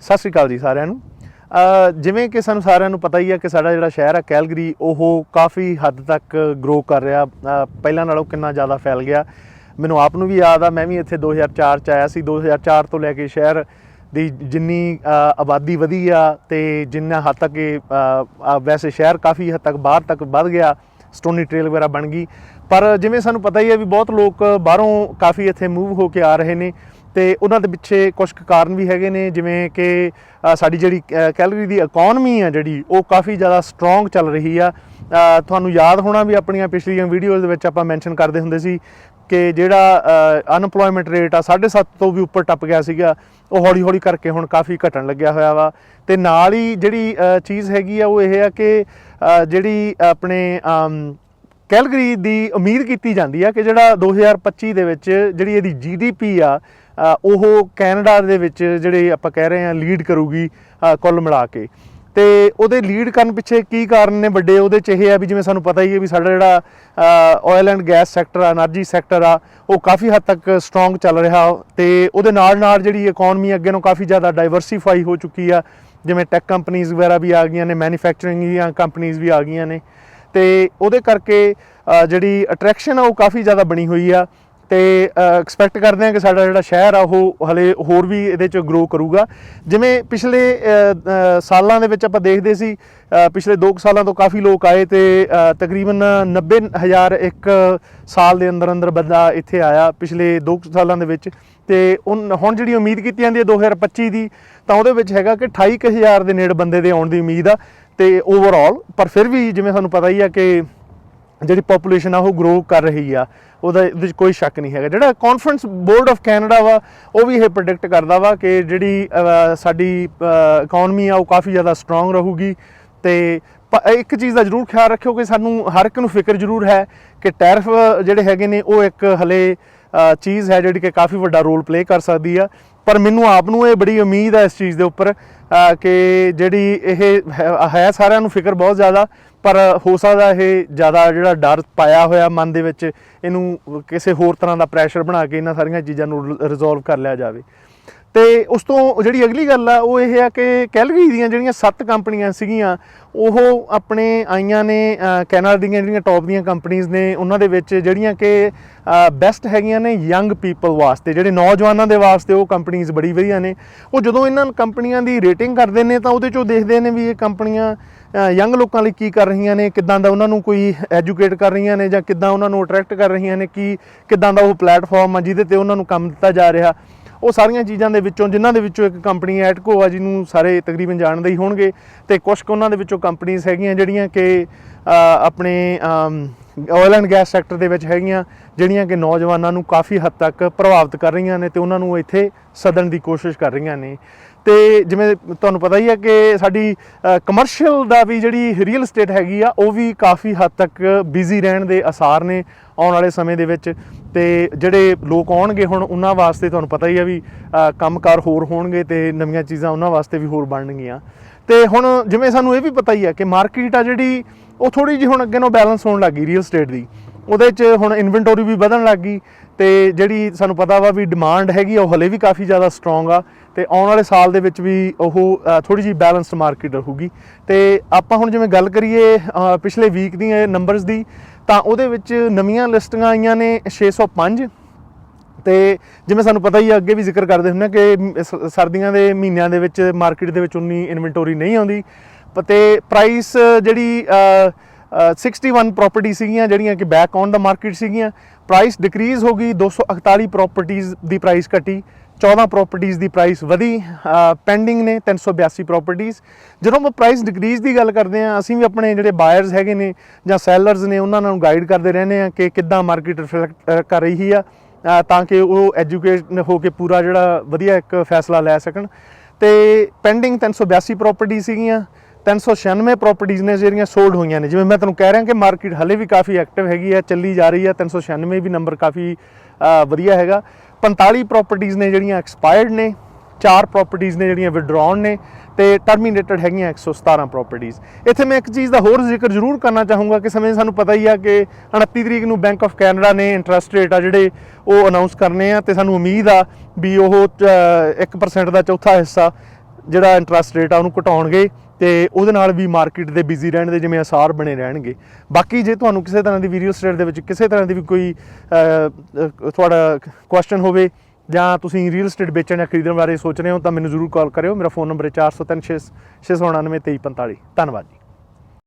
ਸਤਿ ਸ਼੍ਰੀ ਅਕਾਲ ਜੀ ਸਾਰਿਆਂ ਨੂੰ। ਜਿਵੇਂ ਕਿ ਸਾਨੂੰ ਸਾਰਿਆਂ ਨੂੰ ਪਤਾ ਹੀ ਆ ਕਿ ਸਾਡਾ ਜਿਹੜਾ ਸ਼ਹਿਰ ਆ ਕੈਲਗਰੀ ਉਹ ਕਾਫੀ ਹੱਦ ਤੱਕ ਗਰੋ ਕਰ ਰਿਹਾ। ਅ, ਪਹਿਲਾਂ ਨਾਲੋਂ ਕਿੰਨਾ ਜ਼ਿਆਦਾ ਫੈਲ ਗਿਆ। ਮੈਨੂੰ ਆਪ ਨੂੰ ਵੀ ਯਾਦ ਆ ਮੈਂ ਵੀ ਇੱਥੇ 2004 ਚ ਆਇਆ ਸੀ। 2004 ਤੋਂ ਲੈ ਕੇ ਸ਼ਹਿਰ ਦੀ ਜਿੰਨੀ ਆਬਾਦੀ ਵਧੀ ਆ ਤੇ ਜਿੰਨਾ ਹੱਦ ਤੱਕ ਇਹ ਵੈਸੇ ਸ਼ਹਿਰ ਕਾਫੀ ਹੱਦ ਤੱਕ ਬਾਹਰ ਤੱਕ ਵੱਧ ਗਿਆ ਸਟੋਨੀ ਟ੍ਰੇਲ ਵਗੈਰਾ ਬਣ ਗਈ। ਪਰ ਜਿਵੇਂ ਸਾਨੂੰ ਪਤਾ ਹੀ ਹੈ ਵੀ ਬਹੁਤ ਲੋਕ ਬਾਹਰੋਂ ਕਾਫੀ ਇੱਥੇ ਮੂਵ ਹੋ ਕੇ ਆ ਰਹੇ ਨੇ। ਤੇ ਉਹਨਾਂ ਦੇ ਪਿੱਛੇ ਕੁਝ ਕੁ ਕਾਰਨ ਵੀ ਹੈਗੇ ਨੇ ਜਿਵੇਂ ਕਿ ਸਾਡੀ ਜਿਹੜੀ ਅ, ਕੈਲਗਰੀ ਦੀ ਇਕਨੋਮੀ ਆ ਜਿਹੜੀ ਉਹ ਕਾਫੀ ਜ਼ਿਆਦਾ ਸਟਰੋਂਗ ਚੱਲ ਰਹੀ ਆ। ਤੁਹਾਨੂੰ ਯਾਦ ਹੋਣਾ ਵੀ ਆਪਣੀਆਂ ਪਿਛਲੀਆਂ ਵੀਡੀਓਜ਼ ਦੇ ਵਿੱਚ ਆਪਾਂ ਮੈਂਸ਼ਨ ਕਰਦੇ ਹੁੰਦੇ ਸੀ ਕਿ ਜਿਹੜਾ ਅਨਪਲੋਇਮੈਂਟ ਰੇਟ ਆ 7.5 ਤੋਂ ਵੀ ਉੱਪਰ ਟੱਪ ਗਿਆ ਸੀਗਾ। ਉਹ ਹੌਲੀ ਹੌਲੀ ਕਰਕੇ ਹੁਣ ਕਾਫੀ ਘਟਣ ਲੱਗਿਆ ਹੋਇਆ ਵਾ। ਤੇ ਨਾਲ ਹੀ ਜਿਹੜੀ ਚੀਜ਼ ਹੈਗੀ ਆ ਉਹ ਇਹ ਆ ਕਿ ਜਿਹੜੀ ਆਪਣੇ ਕੈਲਗਰੀ ਦੀ ਉਮੀਦ ਕੀਤੀ ਜਾਂਦੀ ਆ ਕਿ ਜਿਹੜਾ 2025 ਦੇ ਵਿੱਚ ਜਿਹੜੀ ਇਹਦੀ ਜੀਡੀਪੀ ਆ ਉਹ ਕੈਨੇਡਾ ਦੇ ਵਿੱਚ ਜਿਹੜੇ ਆਪਾਂ ਕਹਿ ਰਹੇ ਆ ਲੀਡ ਕਰੂਗੀ ਕੁੱਲ ਮਿਲਾ ਕੇ। ਤੇ ਉਹਦੇ ਲੀਡ ਕਰਨ ਪਿੱਛੇ ਕੀ ਕਾਰਨ ਨੇ ਵੱਡੇ? ਉਹਦੇ ਚ ਇਹ ਆ ਵੀ ਜਿਵੇਂ ਸਾਨੂੰ ਪਤਾ ਹੀ ਹੈ ਵੀ ਸਾਡਾ ਜਿਹੜਾ ਆਇਲ ਐਂਡ ਗੈਸ ਸੈਕਟਰ ਆ એનર્ਜੀ ਸੈਕਟਰ ਆ, ਉਹ ਕਾਫੀ ਹੱਦ ਤੱਕ ਸਟਰੋਂਗ ਚੱਲ ਰਿਹਾ। ਤੇ ਉਹਦੇ ਨਾਲ ਨਾਲ ਜਿਹੜੀ ਇਕਨੋਮੀ ਅੱਗੇ ਨੂੰ ਕਾਫੀ ਜ਼ਿਆਦਾ ਡਾਈਵਰਸੀਫਾਈ ਹੋ ਚੁੱਕੀ ਆ। ਜਿਵੇਂ ਟੈਕ ਕੰਪਨੀਆਂ ਵਗੈਰਾ ਵੀ ਆ ਗਈਆਂ ਨੇ ਮੈਨੂਫੈਕਚਰਿੰਗ ਦੀਆਂ ਕੰਪਨੀਆਂ ਵੀ ਆ ਗਈਆਂ ਨੇ। ਤੇ ਉਹਦੇ ਕਰਕੇ ਜਿਹੜੀ ਅਟਰੈਕਸ਼ਨ ਆ ਉਹ ਕਾਫੀ ਜ਼ਿਆਦਾ ਬਣੀ ਹੋਈ ਆ। ਤੇ ਐਕਸਪੈਕਟ ਕਰਦੇ ਹਾਂ ਕਿ ਸਾਡਾ ਜਿਹੜਾ ਸ਼ਹਿਰ ਆ ਉਹ ਹਲੇ ਹੋਰ ਵੀ ਇਹਦੇ ਚ ਗਰੋ ਕਰੂਗਾ। ਜਿਵੇਂ ਪਿਛਲੇ ਸਾਲਾਂ ਦੇ ਵਿੱਚ ਆਪਾਂ ਦੇਖਦੇ ਸੀ ਅ, ਪਿਛਲੇ 2 ਸਾਲਾਂ ਤੋਂ ਕਾਫੀ ਲੋਕ ਆਏ ਤੇ ਅ, ਤਕਰੀਬਨ 90000 ਇੱਕ ਸਾਲ ਦੇ ਅੰਦਰ ਅੰਦਰ ਬੰਦਾ ਇੱਥੇ ਆਇਆ ਪਿਛਲੇ 2 ਸਾਲਾਂ ਦੇ ਵਿੱਚ। ਤੇ ਉਨ- ਹੁਣ ਜਿਹੜੀ ਉਮੀਦ ਕੀਤੀ ਜਾਂਦੀ ਹੈ 2025 ਦੀ ਤਾਂ ਉਹਦੇ ਵਿੱਚ ਹੈਗਾ ਕਿ 28000 ਦੇ ਨੇੜੇ ਬੰਦੇ ਦੇ ਆਉਣ ਦੀ ਉਮੀਦ ਆ। ਤੇ ਓਵਰਆਲ ਪਰ ਫਿਰ ਵੀ ਜਿਵੇਂ ਸਾਨੂੰ ਪਤਾ ਹੀ ਆ ਕਿ ਜਿਹੜੀ ਪੋਪੂਲੇਸ਼ਨ ਆ, ਉਹ ਗਰੋ ਕਰ ਰਹੀ ਆ, ਉਹਦਾ ਇਹਦੇ ਵਿੱਚ ਕੋਈ ਸ਼ੱਕ ਨਹੀਂ ਹੈਗਾ। ਜਿਹੜਾ ਕਾਨਫਰੰਸ ਬੋਰਡ ਆਫ ਕੈਨੇਡਾ ਵਾ, ਉਹ ਵੀ ਇਹ ਪ੍ਰੈਡਿਕਟ ਕਰਦਾ ਵਾ ਕਿ ਜਿਹੜੀ ਸਾਡੀ ਇਕਨੋਮੀ ਆ, ਉਹ ਕਾਫੀ ਜ਼ਿਆਦਾ ਸਟਰੋਂਗ ਰਹੂਗੀ ਤੇ ਪ- ਇੱਕ ਚੀਜ਼ ਦਾ ਜ਼ਰੂਰ ਖਿਆਲ ਰੱਖਿਓ ਕਿ ਸਾਨੂੰ ਹਰ ਇੱਕ ਨੂੰ ਫਿਕਰ ਜ਼ਰੂਰ ਹੈ ਕਿ ਟੈਰਫ ਜਿਹੜੇ ਹੈਗੇ ਨੇ, ਉਹ ਇੱਕ ਹਲੇ ਚੀਜ਼ ਹੈ ਜਿਹੜੀ ਕਿ ਕਾਫੀ ਵੱਡਾ ਰੋਲ ਪਲੇ ਕਰ ਸਕਦੀ ਆ। ਪਰ ਮੈਨੂੰ ਆਪ ਨੂੰ ਇਹ ਬੜੀ ਉਮੀਦ ਹੈ ਇਸ ਚੀਜ਼ ਦੇ ਉੱਪਰ ਕਿ ਜਿਹੜੀ ਇਹ ਹੈ- ਹੈ ਸਾਰਿਆਂ ਨੂੰ ਫਿਕਰ ਬਹੁਤ ਜ਼ਿਆਦਾ, ਪਰ ਹੋ ਸਕਦਾ ਇਹ ਜ਼ਿਆਦਾ ਜਿਹੜਾ ਡਰ ਪਾਇਆ ਹੋਇਆ ਮਨ ਦੇ ਵਿੱਚ, ਇਹਨੂੰ ਕਿਸੇ ਹੋਰ ਤਰ੍ਹਾਂ ਦਾ ਪ੍ਰੈਸ਼ਰ ਬਣਾ ਕੇ ਇਹਨਾਂ ਸਾਰੀਆਂ ਚੀਜ਼ਾਂ ਨੂੰ ਰਿਜ਼ੋਲਵ ਕਰ ਲਿਆ ਜਾਵੇ। ਤੇ ਉਸ ਤੋਂ ਜਿਹੜੀ ਅਗਲੀ ਗੱਲ ਆ ਉਹ ਇਹ ਆ ਕਿ ਕੈਲਗਰੀ ਦੀਆਂ ਜਿਹੜੀਆਂ ਸੱਤ ਕੰਪਨੀਆਂ ਸੀਗੀਆਂ ਉਹ ਆਪਣੇ ਆਈਆਂ ਨੇ ਅ, ਕੈਨੇਡਾ ਦੀਆਂ ਜਿਹੜੀਆਂ ਟੌਪ ਦੀਆਂ ਕੰਪਨੀਆਂ ਨੇ ਉਹਨਾਂ ਦੇ ਵਿੱਚ ਜਿਹੜੀਆਂ ਕਿ ਬੈਸਟ ਹੈਗੀਆਂ ਨੇ ਯੰਗ ਪੀਪਲ ਵਾਸਤੇ ਜਿਹੜੇ ਨੌਜਵਾਨਾਂ ਦੇ ਵਾਸਤੇ ਉਹ ਕੰਪਨੀਆਂ ਬੜੀ ਵਧੀਆ ਨੇ। ਉਹ ਜਦੋਂ ਇਹਨਾਂ ਕੰਪਨੀਆਂ ਦੀ ਰੇਟਿੰਗ ਕਰਦੇ ਨੇ ਤਾਂ ਉਹਦੇ ਚੋਂ ਦੇਖਦੇ ਨੇ ਵੀ ਇਹ ਕੰਪਨੀਆਂ ਯੰਗ ਲੋਕਾਂ ਲਈ ਕੀ ਕਰ ਰਹੀਆਂ ਨੇ ਕਿੱਦਾਂ ਦਾ ਉਹਨਾਂ ਨੂੰ ਕੋਈ ਐਜੂਕੇਟ ਕਰ ਰਹੀਆਂ ਨੇ ਜਾਂ ਕਿੱਦਾਂ ਉਹਨਾਂ ਨੂੰ ਅਟਰੈਕਟ ਕਰ ਰਹੀਆਂ ਨੇ ਕੀ ਕਿੱਦਾਂ ਦਾ ਉਹ ਪਲੇਟਫਾਰਮ ਆ ਜਿਹਦੇ ਤੇ ਉਹਨਾਂ ਨੂੰ ਕੰਮ ਦਿੱਤਾ ਜਾ ਰਿਹਾ। ਉਹ ਸਾਰੀਆਂ ਚੀਜ਼ਾਂ ਦੇ ਵਿੱਚੋਂ, ਜਿਨ੍ਹਾਂ ਦੇ ਵਿੱਚੋਂ ਇੱਕ ਕੰਪਨੀ ਐਟਕੋ ਆ ਜਿਹਨੂੰ ਸਾਰੇ ਤਕਰੀਬਨ ਜਾਣਦੇ ਹੀ ਹੋਣਗੇ, ਤੇ ਕੁਝ ਕੁ ਉਹਨਾਂ ਦੇ ਵਿੱਚੋਂ ਕੰਪਨੀਆਂ ਹੈਗੀਆਂ ਜਿਹੜੀਆਂ ਕਿ ਆਪਣੇ ਆਇਲ ਐਂਡ ਗੈਸ ਸੈਕਟਰ ਦੇ ਵਿੱਚ ਹੈਗੀਆਂ ਜਿਹੜੀਆਂ ਕਿ ਨੌਜਵਾਨਾਂ ਨੂੰ ਕਾਫੀ ਹੱਦ ਤੱਕ ਪ੍ਰਭਾਵਿਤ ਕਰ ਰਹੀਆਂ ਨੇ ਤੇ ਉਹਨਾਂ ਨੂੰ ਇੱਥੇ ਸੱਦਣ ਦੀ ਕੋਸ਼ਿਸ਼ ਕਰ ਰਹੀਆਂ ਨੇ। ਤੇ ਜਿਵੇਂ ਤੁਹਾਨੂੰ ਪਤਾ ਹੀ ਹੈ ਕਿ ਸਾਡੀ ਕਮਰਸ਼ੀਅਲ ਦਾ ਵੀ ਜਿਹੜੀ ਰੀਅਲ ਏਸਟੇਟ ਹੈਗੀ ਆ ਉਹ ਵੀ ਕਾਫੀ ਹੱਦ ਤੱਕ ਬਿਜ਼ੀ ਰਹਿਣ ਦੇ ਅਸਾਰ ਨੇ ਆਉਣ ਵਾਲੇ ਸਮੇਂ ਦੇ ਵਿੱਚ। ਤੇ ਜਿਹੜੇ ਲੋਕ ਆਉਣਗੇ ਹੁਣ ਉਹਨਾਂ ਵਾਸਤੇ ਤੁਹਾਨੂੰ ਪਤਾ ਹੀ ਆ ਵੀ ਅ, ਕੰਮਕਾਰ ਹੋਰ ਹੋਣਗੇ ਤੇ ਨਵੀਆਂ ਚੀਜ਼ਾਂ ਉਹਨਾਂ ਵਾਸਤੇ ਵੀ ਹੋਰ ਬਣਨਗੀਆਂ। ਤੇ ਹੁਣ ਜਿਵੇਂ ਸਾਨੂੰ ਇਹ ਵੀ ਪਤਾ ਹੀ ਆ ਕਿ ਮਾਰਕੀਟ ਆ ਜਿਹੜੀ ਉਹ ਥੋੜੀ ਜਿਹੀ ਹੁਣ ਅੱਗੇ ਨੂੰ ਬੈਲੈਂਸ ਹੋਣ ਲੱਗੀ ਰੀਅਲ ਏਸਟੇਟ ਦੀ। ਉਹਦੇ 'ਚ ਹੁਣ ਇਨਵੈਂਟੋਰੀ ਵੀ ਵਧਣ ਲੱਗ ਗਈ ਤੇ ਜਿਹੜੀ ਸਾਨੂੰ ਪਤਾ ਵਾ ਵੀ ਡਿਮਾਂਡ ਹੈਗੀ ਆ, ਉਹ ਹਲੇ ਵੀ ਕਾਫੀ ਜ਼ਿਆਦਾ ਸਟਰੋਂਗ ਆ ਤੇ ਆਉਣ ਵਾਲੇ ਸਾਲ ਦੇ ਵਿੱਚ ਵੀ ਉਹ ਥੋੜੀ ਜਿਹੀ ਬੈਲੈਂਸਡ ਮਾਰਕੀਟ ਰਹੂਗੀ। ਤੇ ਆਪਾਂ ਹੁਣ ਜਿਵੇਂ ਗੱਲ ਕਰੀਏ ਪਿਛਲੇ ਵੀਕ ਦੀਆਂ ਨੰਬਰਸ ਦੀ ਤਾਂ ਉਹਦੇ ਵਿੱਚ ਨਵੀਆਂ ਲਿਸਟੀਆਂ ਆਈਆਂ ਨੇ 605 ਤੇ ਜਿਵੇਂ ਸਾਨੂੰ ਪਤਾ ਹੀ ਆ ਅੱਗੇ ਵੀ ਜ਼ਿਕਰ ਕਰਦੇ ਹੁੰਦੇ ਆ ਕਿ ਸ- ਸਰਦੀਆਂ ਦੇ ਮਹੀਨਿਆਂ ਦੇ ਵਿੱਚ ਮਾਰਕੀਟ ਦੇ ਵਿੱਚ ਉਨੀ ਇਨਵੈਂਟੋਰੀ ਨਹੀਂ ਆਉਂਦੀ। ਪ- ਤੇ ਪ੍ਰਾਈਸ ਜਿਹੜੀ 61 ਪ੍ਰਾਪਰਟੀ ਸੀਗੀਆਂ, ਜਿਹੜੀਆਂ ਕਿ ਬੈਕ ਔਨ ਦਾ ਮਾਰਕੀਟ ਸੀਗੀਆਂ। ਪ੍ਰਾਈਸ ਡਿਕਰੀਜ਼ ਹੋ ਗਈ 248 ਪ੍ਰਾਪਰਟੀਆਂ ਦੀ ਪ੍ਰਾਈਸ ਘਟੀ 14 ਪ੍ਰਾਪਰਟੀਆਂ ਦੀ ਪ੍ਰਾਈਸ ਵਧੀ ਪੈਂਡਿੰਗ ਨੇ 382 ਪ੍ਰਾਪਰਟੀਆਂ ਜਦੋਂ ਆਪਾਂ ਪ੍ਰਾਈਸ ਡਿਕਰੀਜ਼ ਦੀ ਗੱਲ ਕਰਦੇ ਆ ਅਸੀਂ ਵੀ ਆਪਣੇ ਜਿਹੜੇ ਬਾਇਰਸ ਹੈਗੇ ਨੇ ਜਾਂ ਸੈਲਰਸ ਨੇ, ਉਹਨਾਂ ਨੂੰ ਗਾਈਡ ਕਰਦੇ ਰਹਿੰਦੇ ਆ ਕਿ ਕਿੱਦਾਂ ਮਾਰਕੀਟ ਰਿਫਲੈਕਟ ਕਰ ਰਹੀ ਆ ਤਾਂ ਕਿ ਉਹ ਐਜੂਕੇਟ ਹੋ ਕੇ ਪੂਰਾ ਜਿਹੜਾ ਵਧੀਆ ਇੱਕ ਫੈਸਲਾ ਲੈ ਸਕਣ। ਤੇ ਪੈਂਡਿੰਗ 382 ਪ੍ਰਾਪਰਟੀ ਸੀਗੀਆਂ 396 ਪ੍ਰਾਪਰਟੀਆਂ ਨੇ ਜਿਹੜੀਆਂ ਸੋਲਡ ਹੋਈਆਂ ਨੇ। ਜਿਵੇਂ ਮੈਂ ਤੁਹਾਨੂੰ ਕਹਿ ਰਿਹਾ ਕਿ ਮਾਰਕੀਟ ਹਲੇ ਵੀ ਕਾਫੀ ਐਕਟਿਵ ਹੈਗੀ ਹੈ ਚੱਲੀ ਜਾ ਰਹੀ ਹੈ 396 ਵੀ ਨੰਬਰ ਕਾਫੀ ਵਧੀਆ ਹੈਗਾ। 45 ਪ੍ਰਾਪਰਟੀਆਂ ਨੇ ਜਿਹੜੀਆਂ ਐਕਸਪਾਇਰਡ ਨੇ ਚਾਰ ਪ੍ਰਾਪਰਟੀਆਂ ਨੇ ਜਿਹੜੀਆਂ ਵਿਡਰਾਉਣ ਨੇ ਤੇ ਟਰਮੀਨੇਟਡ ਹੈਗੀਆਂ 117 ਪ੍ਰਾਪਰਟੀਆਂ ਇੱਥੇ ਮੈਂ ਇੱਕ ਚੀਜ਼ ਦਾ ਹੋਰ ਜ਼ਿਕਰ ਜ਼ਰੂਰ ਕਰਨਾ ਚਾਹੂੰਗਾ ਕਿ ਸਮੇਂ ਸਾਨੂੰ ਪਤਾ ਹੀ ਆ ਕਿ 29 ਤਰੀਕ ਨੂੰ ਬੈਂਕ ਆਫ ਕੈਨੇਡਾ ਨੇ ਇੰਟਰਸਟ ਰੇਟ ਆ ਜਿਹੜੇ ਉਹ ਅਨਾਉਂਸ ਕਰਨੇ ਆ ਤੇ ਸਾਨੂੰ ਉਮੀਦ ਆ ਵੀ ਉਹ ਅ, 1% ਦਾ ਚੌਥਾ ਹਿੱਸਾ ਜਿਹੜਾ ਇੰਟਰਸਟ ਰੇਟ ਆ ਉਹਨੂੰ ਘਟਾਉਣਗੇ। ਤੇ ਉਹਦੇ ਨਾਲ ਵੀ ਮਾਰਕੀਟ ਦੇ ਬਿਜ਼ੀ ਰਹਿਣ ਦੇ ਜਿਵੇਂ ਅਸਾਰ ਬਣੇ ਰਹਿਣਗੇ। ਬਾਕੀ ਜੇ ਤੁਹਾਨੂੰ ਕਿਸੇ ਤਰ੍ਹਾਂ ਦੀ ਵੀਡੀਓ ਸਟੇਟ ਦੇ ਵਿੱਚ ਕਿਸੇ ਤਰ੍ਹਾਂ ਦੀ ਵੀ ਕੋਈ ਤੁਹਾਡਾ ਕੁਐਸਚਨ ਹੋਵੇ ਜਾਂ ਤੁਸੀਂ ਰੀਅਲ ਏਸਟੇਟ ਵੇਚਣ ਜਾਂ ਖਰੀਦਣ ਬਾਰੇ ਸੋਚ ਰਹੇ ਹੋ ਤਾਂ ਮੈਨੂੰ ਜ਼ਰੂਰ ਕਾਲ ਕਰਿਓ। ਮੇਰਾ ਫੋਨ ਨੰਬਰ ਹੈ 4036 699 2345 ਧੰਨਵਾਦ ਜੀ।